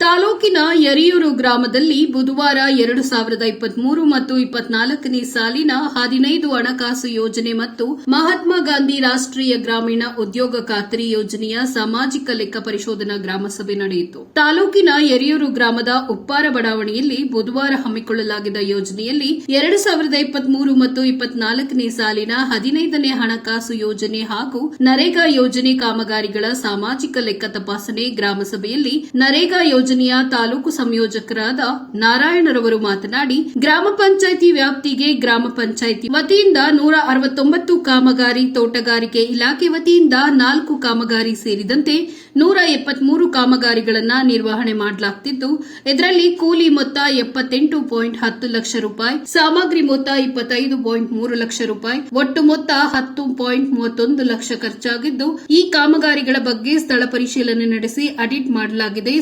ತಾಲೂಕಿನ ಯರಿಯೂರು ಗ್ರಾಮದಲ್ಲಿ ಬುಧವಾರ ಎರಡು ಸಾವಿರದ ಇಪ್ಪತ್ಮೂರು ಮತ್ತು ಇಪ್ಪತ್ನಾಲ್ಕನೇ ಸಾಲಿನ ಹದಿನೈದು ಹಣಕಾಸು ಯೋಜನೆ ಮತ್ತು ಮಹಾತ್ಮ ಗಾಂಧಿ ರಾಷ್ಟೀಯ ಗ್ರಾಮೀಣ ಉದ್ಯೋಗ ಖಾತ್ರಿ ಯೋಜನೆಯ ಸಾಮಾಜಿಕ ಲೆಕ್ಕ ಪರಿಶೋಧನಾ ಗ್ರಾಮಸಭೆ ನಡೆಯಿತು. ತಾಲೂಕಿನ ಯರಿಯೂರು ಗ್ರಾಮದ ಉಪ್ಪಾರ ಬಡಾವಣೆಯಲ್ಲಿ ಬುಧವಾರ ಹಮ್ಮಿಕೊಳ್ಳಲಾಗಿದ್ದ ಯೋಜನೆಯಲ್ಲಿ ಎರಡು ಸಾವಿರದ ಇಪ್ಪತ್ಮೂರು ಮತ್ತು ಇಪ್ಪತ್ನಾಲ್ಕನೇ ಸಾಲಿನ ಹದಿನೈದನೇ ಹಣಕಾಸು ಯೋಜನೆ ಹಾಗೂ ನರೇಗಾ ಯೋಜನೆ ಕಾಮಗಾರಿಗಳ ಸಾಮಾಜಿಕ ಲೆಕ್ಕ ತಪಾಸಣೆ ಗ್ರಾಮಸಭೆಯಲ್ಲಿ ನರೇಗಾ ಯೋಜನೆಯ ತಾಲೂಕು ಸಂಯೋಜಕರಾದ ನಾರಾಯಣರವರು ಮಾತನಾಡಿ, ಗ್ರಾಮ ಪಂಚಾಯಿತಿ ವ್ಯಾಪ್ತಿಗೆ ಗ್ರಾಮ ಪಂಚಾಯಿತಿ ವತಿಯಿಂದ ನೂರ ಅರವತ್ತೊಂಬತ್ತು ಕಾಮಗಾರಿ, ತೋಟಗಾರಿಕೆ ಇಲಾಖೆ ವತಿಯಿಂದ ನಾಲ್ಕು ಕಾಮಗಾರಿ ಸೇರಿದಂತೆ ನೂರ ಎಪ್ಪತ್ಮೂರು ಕಾಮಗಾರಿಗಳನ್ನು ನಿರ್ವಹಣೆ ಮಾಡಲಾಗುತ್ತಿದ್ದು ಇದರಲ್ಲಿ ಕೂಲಿ ಮೊತ್ತ ಎಪ್ಪತ್ತೆಂಟು ಪಾಯಿಂಟ್ ಹತ್ತು ಲಕ್ಷ ರೂಪಾಯಿ, ಸಾಮಗ್ರಿ ಮೊತ್ತ ಇಪ್ಪತ್ತೈದು ಪಾಯಿಂಟ್ ಮೂರು ಲಕ್ಷ ರೂಪಾಯಿ, ಒಟ್ಟು ಮೊತ್ತ ಹತ್ತು ಪಾಯಿಂಟ್ ಮೂವತ್ತೊಂದು ಲಕ್ಷ ಖರ್ಚಾಗಿದ್ದು, ಈ ಕಾಮಗಾರಿಗಳ ಬಗ್ಗೆ ಸ್ಥಳ ಪರಿಶೀಲನೆ ನಡೆಸಿ, ಅಡಿಟ್ ಮಾಡಲಾಗಿದೆ.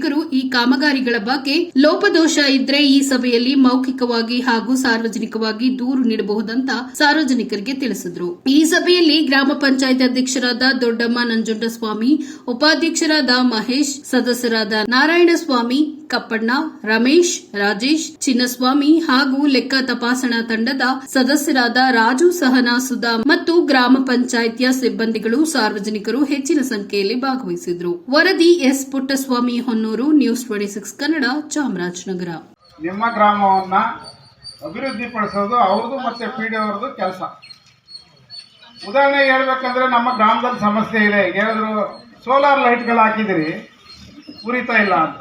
ಸಾರ್ವಜನಿಕರು ಈ ಕಾಮಗಾರಿಗಳ ಬಗ್ಗೆ ಲೋಪದೋಷ ಇದ್ರೆ ಈ ಸಭೆಯಲ್ಲಿ ಮೌಖಿಕವಾಗಿ ಹಾಗೂ ಸಾರ್ವಜನಿಕವಾಗಿ ದೂರು ನೀಡಬಹುದಂತ ಸಾರ್ವಜನಿಕರಿಗೆ ತಿಳಿಸಿದರು. ಈ ಸಭೆಯಲ್ಲಿ ಗ್ರಾಮ ಪಂಚಾಯತ್ ಅಧ್ಯಕ್ಷರಾದ ದೊಡ್ಡಮ್ಮ ನಂಜುಂಡಸ್ವಾಮಿ, ಉಪಾಧ್ಯಕ್ಷರಾದ ಮಹೇಶ್, ಸದಸ್ಯರಾದ ನಾರಾಯಣಸ್ವಾಮಿ ಕಪ್ಪಣ್ಣ, ರಮೇಶ್, ರಾಜೇಶ್, ಚಿನ್ನಸ್ವಾಮಿ ಹಾಗೂ ಲೆಕ್ಕ ತಪಾಸಣಾ ತಂಡದ ಸದಸ್ಯರಾದ ರಾಜು ಸಹನಾ, ಸುಧಾ ಮತ್ತು ಗ್ರಾಮ ಪಂಚಾಯಿತಿಯ ಸಿಬ್ಬಂದಿಗಳು ಸಾರ್ವಜನಿಕರು ಹೆಚ್ಚಿನ ಸಂಖ್ಯೆಯಲ್ಲಿ ಭಾಗವಹಿಸಿದ್ರು. ವರದಿ S. Puttaswamy, Honnur, news twenty six Kannada, Chamarajanagar. ನಿಮ್ಮ ಗ್ರಾಮವನ್ನ ಅಭಿವೃದ್ಧಿಪಡಿಸೋದು ಅವ್ರದ್ದು ಮತ್ತೆ ಪಿ ಡಿ ಕೆಲಸ. ಉದಾಹರಣೆ ಹೇಳ್ಬೇಕಂದ್ರೆ ನಮ್ಮ ಗ್ರಾಮದಲ್ಲಿ ಸಮಸ್ಯೆ ಇದೆ. ಹೇಳಿದ್ರು ಸೋಲಾರ್ ಲೈಟ್ಗಳು ಹಾಕಿದಿರಿ, ಉರಿತಾ ಇಲ್ಲ ಅಂತ.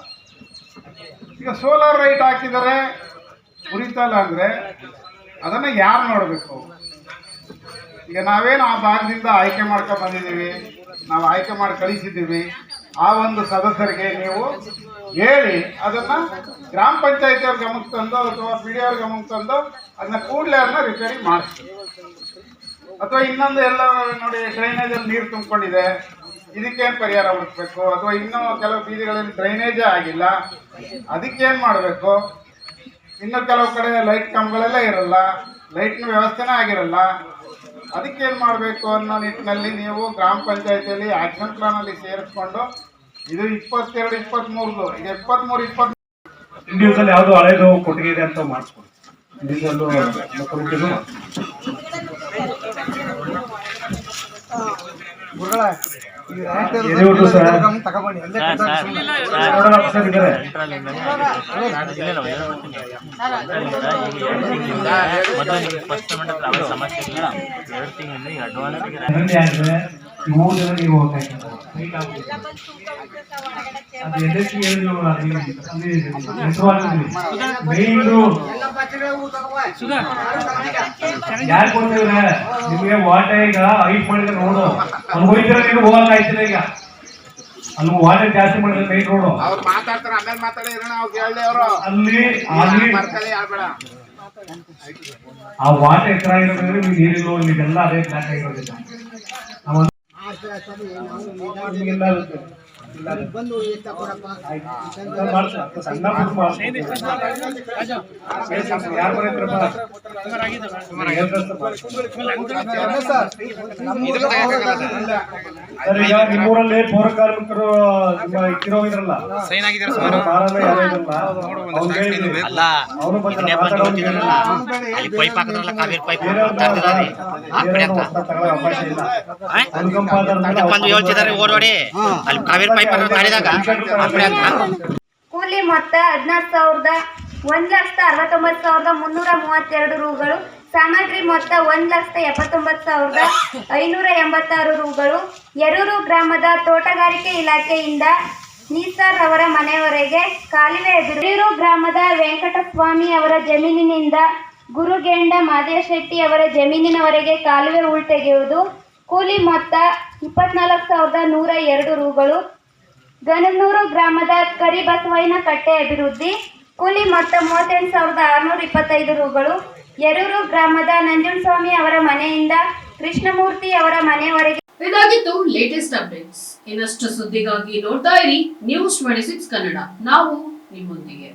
ಈಗ ಸೋಲಾರ್ ಲೈಟ್ ಹಾಕಿದರೆ ಉರಿತಲ್ಲ ಅಂದರೆ ಅದನ್ನು ಯಾರು ನೋಡಬೇಕು? ಈಗ ನಾವೇನು ಆ ಭಾಗದಿಂದ ಆಯ್ಕೆ ಮಾಡ್ಕೊಂಡು ಬಂದಿದ್ದೀವಿ, ನಾವು ಆಯ್ಕೆ ಮಾಡಿ ಕಳಿಸಿದ್ದೀವಿ, ಆ ಒಂದು ಸದಸ್ಯರಿಗೆ ನೀವು ಹೇಳಿ ಅದನ್ನು ಗ್ರಾಮ ಪಂಚಾಯತಿ ಅವ್ರ ಗಮನಕ್ಕೆ ತಂದು ಅಥವಾ ಪಿ ಡಿ ಅವ್ರ ಗಮನಕ್ಕೆ ತಂದು ಅದನ್ನ ಕೂಡಲೇ ಅದನ್ನ ರಿಪೇರಿ ಮಾಡಿಸ್ತೀವಿ. ಅಥವಾ ಇನ್ನೊಂದು ಎಲ್ಲ ನೋಡಿ ಡ್ರೈನೇಜಲ್ಲಿ ನೀರು ತುಂಬಿಕೊಂಡಿದೆ, ಇದಕ್ಕೇನು ಪರಿಹಾರ ಹುಡುಕ್ಬೇಕು? ಅಥವಾ ಇನ್ನೂ ಕೆಲವು ಬೀದಿಗಳಲ್ಲಿ ಡ್ರೈನೇಜೇ ಆಗಿಲ್ಲ ಅದಕ್ಕೇನು ಮಾಡಬೇಕು? ಇನ್ನು ಕೆಲವು ಕಡೆ ಲೈಟ್ ಕಂಬಗಳೆಲ್ಲ ಇರಲ್ಲ ಲೈಟ್ನ ವ್ಯವಸ್ಥೆನೇ ಆಗಿರಲ್ಲ. ಅದಕ್ಕೆ ಅದಕ್ಕೇನು ಮಾಡಬೇಕು ಅನ್ನೋ ನಿಟ್ಟಿನಲ್ಲಿ ನೀವು ಗ್ರಾಮ ಪಂಚಾಯತಿಯಲ್ಲಿ ಆಕ್ಷನ್ ಪ್ಲಾನಲ್ಲಿ ಸೇರಿಸ್ಕೊಂಡು ಇದು ಇಪ್ಪತ್ತೆರಡು ಇಪ್ಪತ್ತ್ಮೂರದು ಇದು ಇಪ್ಪತ್ತ್ಮೂರು ಇಪ್ಪತ್ತ್ ಇಂಡಿವಿಜುವಲ್ ಯಾವುದು ಹಳೇದು ಕೊಟ್ಟಿಗೆ ಇದೆ ಅಂತ ಮಾಡಿಸ್ಕೊಡಿ. ಇಂಡಿವಿಜುವಲ್ ನೋಡೋಣ ಸರ್? ಇದ್ದಾರೆ ಎರಡು ತಿಂಗಳಿಂದ ಅಡ್ವಾನ್ಸ್ ಅದರಲ್ಲಿ ಜನ ನೀವು ಹೋಗ್ತಾ. ಅದು ಎದಕ್ಕೆ ಹೇಳಿದ್ರು ಯಾರು ಕೊಡ್ತಿದ್ರೆ ನಿಮಗೆ ವಾಟರ್ ಈಗ ಹೈಟ್ ಮಾಡಿದ್ರೆ ನೋಡು ಅಲ್ಲಿ ಹೋಯ್ತಿರ ನೀವು? ಹೋಗಕ್ ಆಯ್ತಿಲ್ಲ ಈಗ. ಅಲ್ಲಿ ವಾಟರ್ ಜಾಸ್ತಿ ಮಾಡಿದ್ರೆ ಮೈನ್ ರೋಡು ಅವ್ರು ಮಾತಾಡ್ತಾರೆ ಆಮೇಲೆ ಮಾತಾಡಿ ಇರೋಣ ಅವ್ರು ಕೇಳಿ ಅವರು. ಅಲ್ಲಿ ಅಲ್ಲಿ ಆಗ್ಬೇಡ ಆ ವಾಟರ್ ಎತ್ತರ ಆಗಿರೋದ್ರಿಂದ ನೀವು ನೀರಿಲ್ಲ ಇಲ್ಲಿಗೆಲ್ಲ ಅದೇ ಬ್ಲಾಕ್ ಆಗಿರೋದಿಲ್ಲ ನಾವು ಬಿಡುತ್ತೆ ನಿಮ್ಮೂರಲ್ಲಿ ಪೌರ ಕಾರ್ಮಿಕರು ಇಟ್ಟಿರೋಗಿದ್ರಲ್ಲ ಪೈಪ್ ಹಾಕಿದ್ರಲ್ಲ ಕಾವೇರಿ ಪೈಪ್ ಅವಕಾಶ ಇಲ್ಲ ಓಡೋಡಿ ಅಲ್ಲಿ ಕಾವೇರಿ ಪೈಪ್ ಕೂಲಿ ಮೊತ್ತ ಹದಿನಾರು ಸಾವಿರದ ಒಂದ್ ಲಕ್ಷದ ಅರವತ್ತೊಂಬತ್ತು ಸಾವಿರದ ಮುನ್ನೂರ ಮೂವತ್ತೆರಡು ರೂಗಳು ಸಾಮಗ್ರಿ ಮೊತ್ತ ಒಂದ್ ಲಕ್ಷದ ಎಪ್ಪತ್ತೊಂಬತ್ತು ಸಾವಿರದ ಐನೂರ ಎಂಬತ್ತಾರು ರೂಗಳು ಯರೂರು ಗ್ರಾಮದ ತೋಟಗಾರಿಕೆ ಇಲಾಖೆಯಿಂದ ನೀಸರ್ ಅವರ ಮನೆಯವರೆಗೆ ಕಾಲುವೆ ಎದುರು ಗ್ರಾಮದ ವೆಂಕಟಸ್ವಾಮಿ ಅವರ ಜಮೀನಿನಿಂದ ಗುರುಗೇಂಡ ಮಾದೇಶೆಟ್ಟಿ ಅವರ ಜಮೀನಿನವರೆಗೆ ಕಾಲುವೆ ಉಳ್ತೆಗೆಯುವುದು ಕೂಲಿ ಮೊತ್ತ ಇಪ್ಪತ್ನಾಲ್ಕು ಸಾವಿರದ ನೂರ ಎರಡು ರೂಗಳು ಗನಗನೂರು ಗ್ರಾಮದ ಕರಿಬಸವಯ್ಯನ ಕಟ್ಟೆ ಅಭಿವೃದ್ಧಿ, ಕೂಲಿ ಮೊತ್ತ ಮೂವತ್ತೆಂಟು ಸಾವಿರದ ಆರುನೂರ ಇಪ್ಪತ್ತೈದು ರೂಗಳು. ಯರೂರು ಗ್ರಾಮದ ನಂಜುಂಡಸ್ವಾಮಿ ಅವರ ಮನೆಯಿಂದ ಕೃಷ್ಣಮೂರ್ತಿ ಅವರ ಮನೆಯವರೆಗೆ ಇದಾಗಿತ್ತು ಲೇಟೆಸ್ಟ್ ಅಪ್ಡೇಟ್ಸ್ ಇನ್ನಷ್ಟು ಸುದ್ದಿಗಾಗಿ ನೋಡ್ತಾ ಇರಿ ನ್ಯೂಸ್ ಟ್ವೆಂಟಿ ಸಿಕ್ಸ್ ಕನ್ನಡ. ನಾವು ನಿಮ್ಮೊಂದಿಗೆ.